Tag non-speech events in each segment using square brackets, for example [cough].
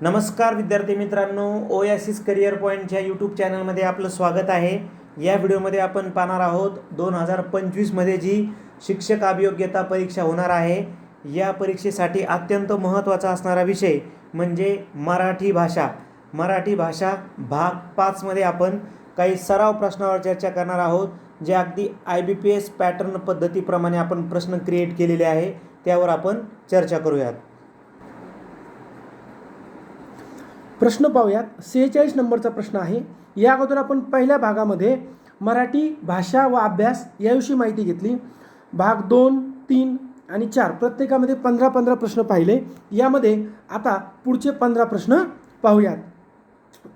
नमस्कार विद्यार्थी मित्रांनो ओयासिस करिअर पॉईंटच्या यूट्यूब चॅनलमध्ये आपलं स्वागत आहे. या व्हिडिओमध्ये आपण पाहणार आहोत दोन हजार पंचवीसमध्ये जी शिक्षक अभियोग्यता परीक्षा होणार आहे या परीक्षेसाठी अत्यंत महत्त्वाचा असणारा विषय म्हणजे मराठी भाषा. मराठी भाषा भाग पाचमध्ये आपण काही सराव प्रश्नावर चर्चा करणार आहोत जे अगदी I B P S pattern पद्धतीप्रमाणे आपण प्रश्न क्रिएट केलेले आहे त्यावर आपण चर्चा करूयात. प्रश्न पाहूयात. सेहेचाळीस नंबरचा प्रश्न आहे. या अगोदर आपण पहिल्या भागामध्ये मराठी भाषा व अभ्यास याविषयी माहिती घेतली. भाग दोन तीन आणि चार. प्रत्येकामध्ये पंधरा पंधरा प्रश्न पाहिले. यामध्ये आता पुढचे पंधरा प्रश्न पाहूयात.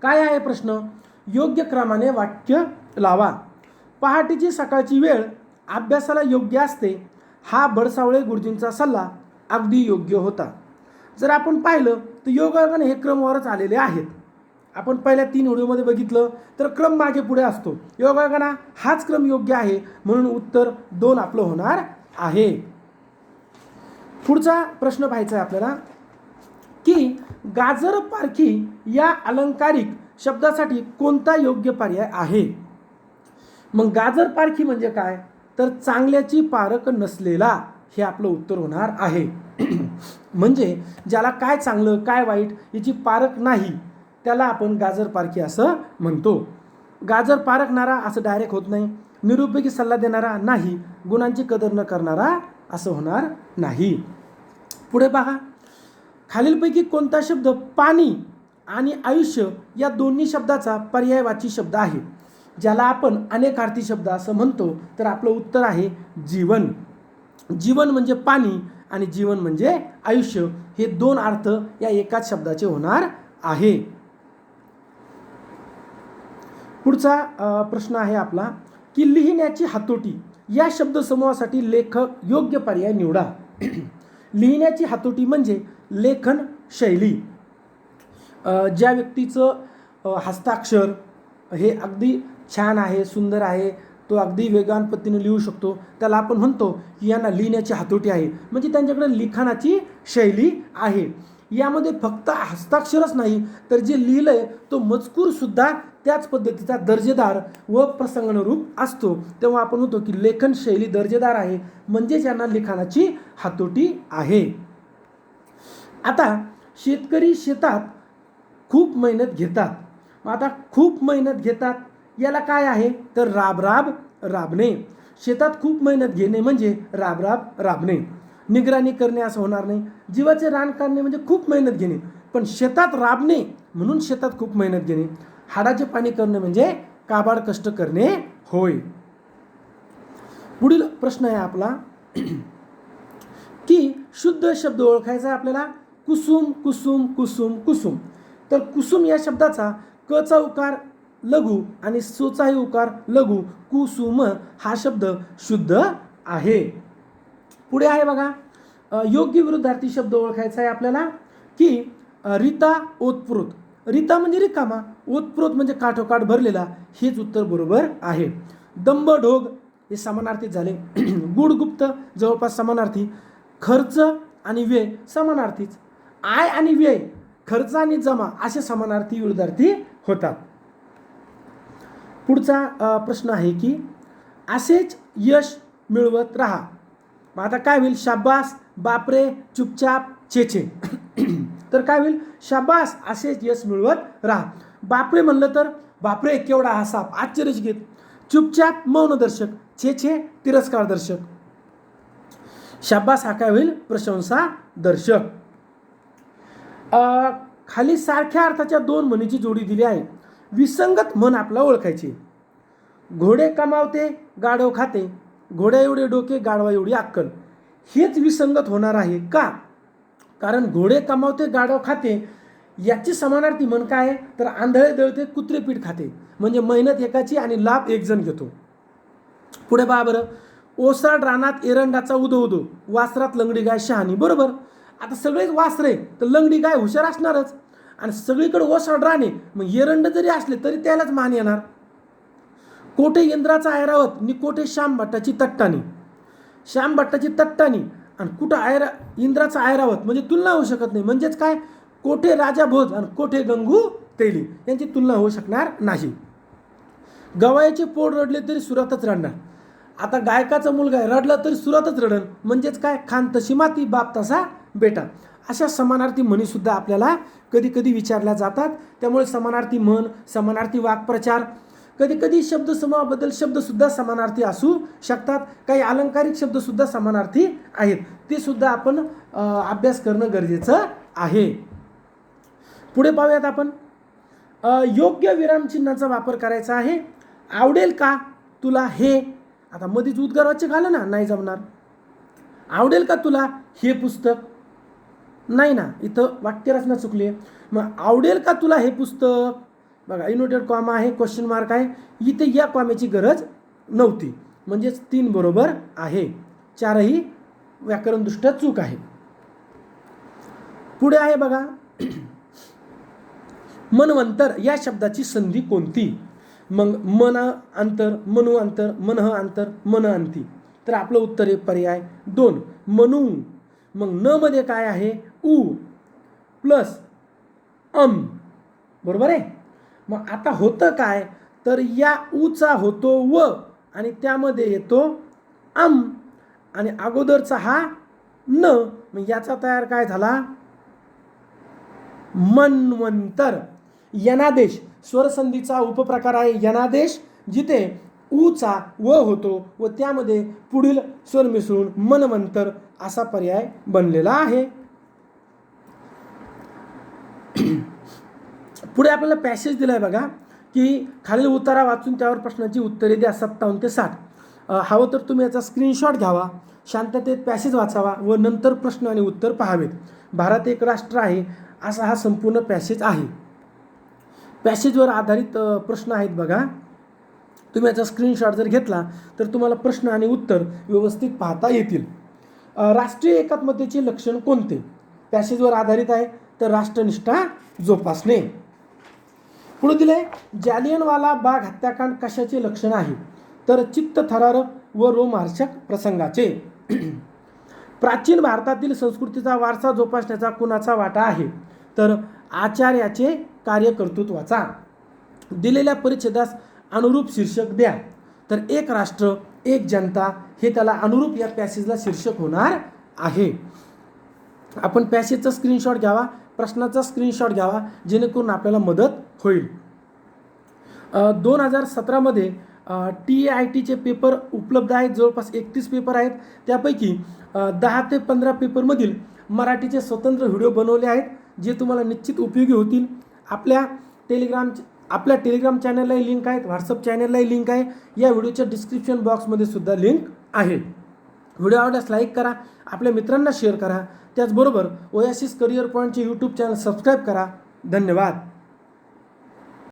काय आहे प्रश्न? योग्य क्रमाने वाक्य लावा. पहाटेची सकाळची वेळ अभ्यासाला योग्य असते. हा बडसावळे गुरुजींचा सल्ला अगदी योग्य होता. जर आपण पाहिलं तर योगायोगाने हे क्रमवारच आलेले आहेत. आपण पहिल्या तीन व्हिडिओमध्ये बघितलं तर क्रम मागे पुढे असतो. योगायोगाना हाच क्रम योग्य आहे म्हणून उत्तर दोन आपलं होणार आहे. पुढचा प्रश्न पाहायचा आहे आपल्याला की गाजर पारखी या अलंकारिक शब्दासाठी कोणता योग्य पर्याय आहे? मग गाजर पारखी म्हणजे काय? तर चांगल्याची पारख नसलेला हे आपलं उत्तर होणार आहे. [clears throat] म्हणजे ज्याला काय चांगलं काय वाईट याची पारख नाही त्याला आपण गाजर पारखी असं म्हणतो. गाजर पारखणारा असं डायरेक्ट होत नाही. निरुपयोगी सल्ला देणारा नाही. गुणांची कदर न करणारा असं होणार नाही. पुढे पहा. खालीलपैकी कोणता शब्द पाणी आणि आयुष्य या दोन्ही शब्दाचा पर्यायवाची शब्द आहे? ज्याला आपण अनेकार्थी शब्द असं म्हणतो तर आपलं उत्तर आहे जीवन. जीवन म्हणजे पाणी आणि जीवन म्हणजे आयुष्य. हे दोन अर्थ या एकाच शब्दाचे होणार आहे. पुढचा प्रश्न आहे आपला की लिहिण्याची हातोटी या शब्दसमूहासाठी लेखक योग्य पर्याय निवडा. [clears throat] लिहिण्याची हातोटी म्हणजे लेखन शैली. ज्या व्यक्तीचं हस्ताक्षर हे अगदी छान आहे सुंदर आहे तो अगदी वेगान पद्धतीने लिहू शकतो. त्याला आपण म्हणतो की यांना लिहिण्याची हातोटी आहे. म्हणजे त्यांच्याकडे लिखाणाची शैली आहे. यामध्ये फक्त हस्ताक्षरच नाही तर जे लिहिलं आहे तो मजकूरसुद्धा त्याच पद्धतीचा दर्जेदार व प्रसंगानुरूप असतो. तेव्हा आपण म्हणतो की लेखन शैली दर्जेदार आहे म्हणजेच यांना लिखाणाची हातोटी आहे. आता शेतकरी शेतात खूप मेहनत घेतात. आता खूप मेहनत घेतात. याला काय आहे? तर राब राब राबणे. शेतात खूप मेहनत घेणे म्हणजे राब राब राबणे. निगराणी करणे असं होणार नाही. जीवाचे रान काढणे म्हणजे खूप मेहनत घेणे. पण शेतात राबणे म्हणून शेतात खूप मेहनत घेणे. हाडाचे पाणी करणे म्हणजे काबाड कष्ट करणे होय. पुढील प्रश्न आहे आपला. की शुद्ध शब्द ओळखायचा आहे आपल्याला? कुसुम कुसुम कुसुम कुसुम. तर कुसुम या शब्दाचा कचा उकार लघु आणि सोचाही उकार लघु कुसुम हा शब्द शुद्ध आहे. पुढे आहे बघा. योग्य विरुद्धार्थी शब्द ओळखायचा आहे आपल्याला की रिता ओतप्रोत. रिता म्हणजे रिकामा ओतप्रोत म्हणजे काठोकाठ भरलेला हेच उत्तर बरोबर आहे. दंब ढोग हे समानार्थी झाले. [clears throat] गुडगुप्त जवळपास समानार्थी. खर्च आणि व्यय समानार्थीच. आय आणि व्यय खर्च आणि जमा असे समानार्थी विरुद्धार्थी होतात. पुढचा प्रश्न आहे की असेच यश मिळवत राहा. मग आता काय होईल? शाबास बापरे चुपचाप चेचे. [clears throat] तर काय होईल? शाबास असेच यश मिळवत राहा. बापरे म्हणलं तर बापरे केवढा हा साप. आश्चर्यचकित चुपचाप मौनदर्शक छे छे तिरस्कार दर्शक. शाबास हा काय होईल? प्रशंसा दर्शक. खाली सारख्या अर्थाच्या दोन म्हणीची जोडी दिली आहे. विसंगत मन आपला ओळखायचे. घोडे कमावते गाढव खाते. घोड्या एवढे डोके गाढवा एवढी अक्कल. हेच विसंगत होणार आहे का? कारण घोडे कमावते गाढव खाते याची समानार्थी म्हण काय? आहे? तर आंधळे दळते कुत्रे पीठ खाते. म्हणजे मेहनत एकाची आणि लाभ एकजण घेतो. पुढे पहा बरं. ओसाड रानात एरंडाचा उदो उदो वासरात लंगडी गाय शहाणी. बरोबर? आता सगळेच वासरे तर लंगडी गाय हुशार असणारच. आणि सगळीकडे ओसाड राणे. मग एरंड जरी असले तरी त्यालाच मान येणार. कोठे इंद्राचा ऐरावत नि कोठे श्याम भट्टाची तट्टाणी श्याम भट्टाची तट्टाणी आणि कुठं आयरा इंद्राचा ऐरावत म्हणजे तुलना होऊ शकत नाही. म्हणजेच काय? कोठे राजा भोज आणि कोठे गंगू तेली यांची तुलना होऊ शकणार नाही. गवायाचे पोट रडले तरी सुरातच रडणार. आता गायकाचा मुलगा आहे रडला तरी सुरातच रडन. म्हणजेच काय? खान तशी माती बाप तसा बेटा. अशा समानार्थी म्हणीसुद्धा आपल्याला कधी कधी विचारल्या जातात. त्यामुळे समानार्थी म्हण समानार्थी वाक्प्रचार कधी कधी शब्दसमूहाबद्दल शब्दसुद्धा समानार्थी असू शकतात. काही अलंकारिक शब्दसुद्धा समानार्थी आहेत. ते सुद्धा आपण अभ्यास करणं गरजेचं आहे. पुढे पाहूयात आपण. योग्य विरामचिन्हाचा वापर करायचा आहे. आवडेल का तुला हे? आता मध्येच उद्गाराचे घालं ना नाही जमणार. आवडेल का तुला हे पुस्तक? नाही ना इथं वाक्यरचना चुकली आहे. मग आवडेल का तुला हे पुस्तक? बघा इनोटेड कॉमा आहे क्वेश्चन मार्क आहे. इथे या कॉम्याची गरज नव्हती. म्हणजेच तीन बरोबर आहे. चारही व्याकरणदृष्ट्या चूक आहे. पुढे आहे बघा. [clears throat] मनवंतर या शब्दाची संधी कोणती? मग मन अंतर मनु अंतर मनह अंतर मन अंती. तर आपलं उत्तर आहे पर्याय दोन. मनू मग न मध्ये काय आहे? उ प्लस अम. बरोबर आहे? मग आता होतं काय? तर या उचा होतो व आणि त्यामध्ये येतो अम. आणि अगोदरचा हा न. मग याचा तयार काय झाला? मनवंतर. यनादेश. स्वरसंधीचा उपप्रकार आहे यनादेश जिथे ऊचा व होतो व त्यामध्ये पुढील स्वर मिसळून मनमंतर असा पर्याय बनलेला आहे. [clears throat] पुढे आपल्याला पॅसेज दिलाय बघा की खालील उतारा वाचून त्यावर प्रश्नाची उत्तरे द्या सत्तावन्न ते साठ. हवं तर तुम्ही याचा स्क्रीनशॉट घ्यावा शांततेत पॅसेज वाचावा व नंतर प्रश्न आणि उत्तर पहावेत. भारत एक राष्ट्र आहे असा हा संपूर्ण पॅसेज आहे. पॅसेजवर आधारित प्रश्न आहेत बघा. तुम्ही याचा स्क्रीनशॉट जर घेतला तर तुम्हाला प्रश्न आणि उत्तर व्यवस्थित पाहता येतील. राष्ट्रीय एकात्मतेचे लक्षण कोणते? पॅसेजवर आधारित आहे तर राष्ट्रनिष्ठा जोपासणे. पुढे दिले जालियनवाला बाग हत्याकांड कशाचे लक्षण आहे? तर चित्त थरारक व रोमार्षक प्रसंगाचे. [clears throat] प्राचीन भारतातील संस्कृतीचा वारसा जोपासण्याचा कुणाचा वाटा आहे? तर आचार्याचे कार्यकर्तृत्वाचा. दिलेल्या परिच्छेदास अनुरूप शीर्षक द्या. तर एक राष्ट्र एक जनता हे त्याला अनुरूप या पॅसेजला शीर्षक होणार आहे. आपण पॅसेजचा स्क्रीनशॉट घ्यावा प्रश्नाचा स्क्रीनशॉट घ्यावा जेणेकरून आपल्याला मदत होईल. दोन हजार सतरामध्ये टी ए आय टीचे पेपर उपलब्ध आहेत जवळपास एकतीस पेपर आहेत. त्यापैकी दहा ते पंधरा पेपरमधील मराठीचे स्वतंत्र व्हिडिओ बनवले आहेत जे तुम्हाला निश्चित उपयोगी होतील. आपल्या टेलिग्राम आपल्या टेलिग्राम चॅनललाही लिंक आहेत व्हॉट्सअप चॅनललाही लिंक आहे. या व्हिडिओच्या डिस्क्रिप्शन बॉक्समध्ये सुद्धा लिंक आहे. व्हिडिओ आवडल्यास लाईक करा आपल्या मित्रांना शेअर करा. त्याचबरोबर ओयासिस करिअर पॉईंटचे यूट्यूब चॅनल सबस्क्राईब करा. धन्यवाद.